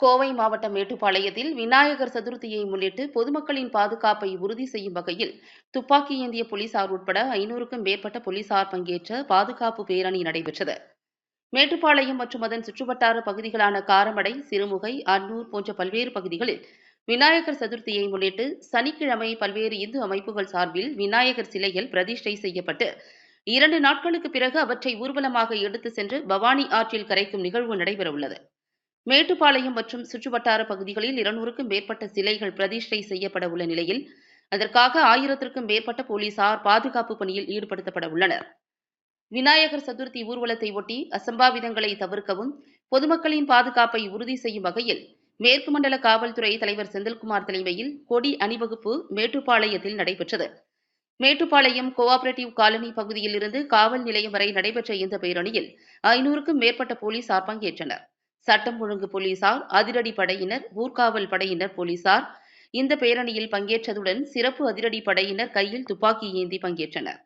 கோவை மாவட்டம் மேட்டுப்பாளையத்தில் விநாயகர் சதுர்த்தியை முன்னிட்டு பொதுமக்களின் பாதுகாப்பை உறுதி செய்யும் வகையில் துப்பாக்கி ஏந்திய போலீசார் உட்பட ஐநூறுக்கும் மேற்பட்ட போலீசார் பங்கேற்ற பாதுகாப்பு பேரணி நடைபெற்றது. மேட்டுப்பாளையம் மற்றும் அதன் சுற்றுவட்டார பகுதிகளான காரமடை சிறுமுகை அன்னூர் போன்ற பல்வேறு பகுதிகளில் விநாயகர் சதுர்த்தியை முன்னிட்டு சனிக்கிழமை பல்வேறு இந்து அமைப்புகள் சார்பில் விநாயகர் சிலைகள் பிரதிஷ்டை செய்யப்பட்டு இரண்டு நாட்களுக்கு பிறகு அவற்றை ஊர்வலமாக எடுத்து சென்று பவானி ஆற்றில் கரைக்கும் நிகழ்வு நடைபெறவுள்ளது. மேட்டுப்பாளையம் மற்றும் சுற்றுவட்டார பகுதிகளில் இருநூறுக்கும் மேற்பட்ட சிலைகள் பிரதிஷ்டை செய்யப்பட உள்ள நிலையில் அதற்காக ஆயிரத்திற்கும் மேற்பட்ட போலீசார் பாதுகாப்பு பணியில் ஈடுபடுத்தப்பட உள்ளனர். விநாயகர் சதுர்த்தி ஊர்வலத்தை ஒட்டி அசம்பாவிதங்களை தவிர்க்கவும் பொதுமக்களின் பாதுகாப்பை உறுதி செய்யும் வகையில் மேற்கு மண்டல காவல்துறை தலைவர் செந்தில்குமார் தலைமையில் கொடி அணிவகுப்பு மேட்டுப்பாளையத்தில் நடைபெற்றது. மேட்டுப்பாளையம் கோஆபரேட்டிவ் காலனி பகுதியில் இருந்து காவல் நிலையம் வரை நடைபெற்ற இந்த பேரணியில் ஐநூறுக்கும் மேற்பட்ட போலீசார் பங்கேற்றனர். சட்டம் ஒழுங்கு போலீசார் அதிரடி படையினர் ஊர்காவல் படையினர் போலீசார். இந்த பேரணியில் பங்கேற்றதுடன் சிறப்பு அதிரடி படையினர் கையில் துப்பாக்கி ஏந்தி பங்கேற்றனர்.